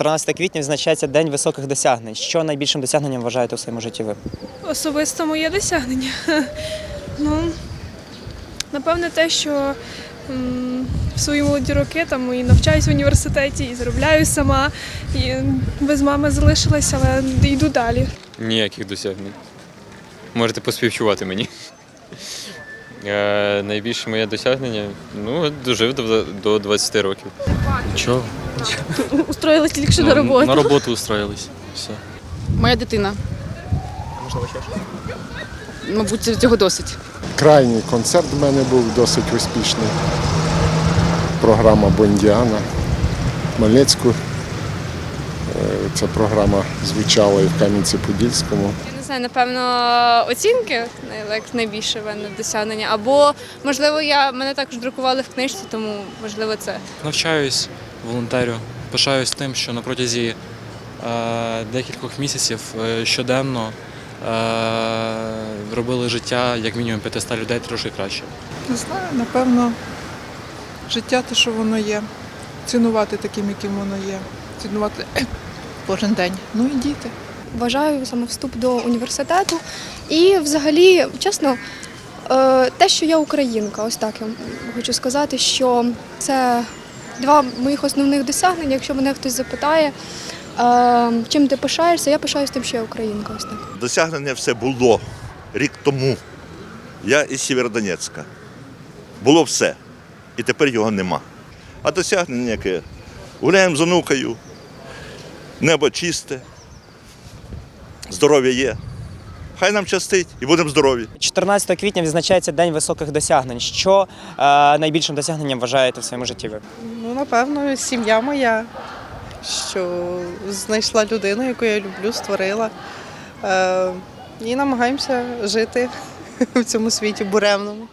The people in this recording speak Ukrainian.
14 квітня відзначається День високих досягнень. Що найбільшим досягненням вважаєте у своєму житті ви? Особисто моє досягнення. Ну, напевне, те, що в свої молоді роки там і навчаюсь в університеті, і заробляю сама, і без мами залишилася, але йду далі. Ніяких досягнень. Можете поспівчувати мені. Е, найбільше моє досягнення ну, дожив до, до 20 років. Нічого. Устроїлась тільки що Ну, на роботу. На роботу устроїлись. Все. Моя дитина. Можливо, ще щось? Мабуть, це- цього досить. Крайній концерт в мене був досить успішний. Програма Бондіана. В Хмельницьку. Е, Ця програма звучала і в Кам'янці-Подільському. Знаю, напевно, оцінки як найбільше в мене досягнення. Або, можливо, я мене також друкували в книжці, тому можливо це. Навчаюсь, волонтерю. Пишаюсь тим, що на протязі е, декількох місяців е, щоденно е, робили життя як мінімум 500 людей трошки краще. Не знаю, напевно, життя те, що воно є. Цінувати таким, яким воно є. Цінувати кожен день. Ну і діти. Вважаю саме вступ до університету. І взагалі, чесно, е, те, що я українка, ось так я хочу сказати, що це два моїх основних досягнення. Якщо мене хтось запитає, е, чим ти пишаєшся, я пишаюся тим, що я українка. Ось так. Досягнення все було рік тому. Я із Сєвєродонецька. Було все. І тепер його нема. А досягнення яке? Гуляємо з онукою, небо чисте, здоров'я є. Хай нам щастить і будемо здорові. 14 квітня відзначається День високих досягнень. Що е, найбільшим досягненням вважаєте в своєму житті ви? Ну, напевно, сім'я моя, що знайшла людину, яку я люблю, створила. Е, і намагаємося жити в цьому світі буремному.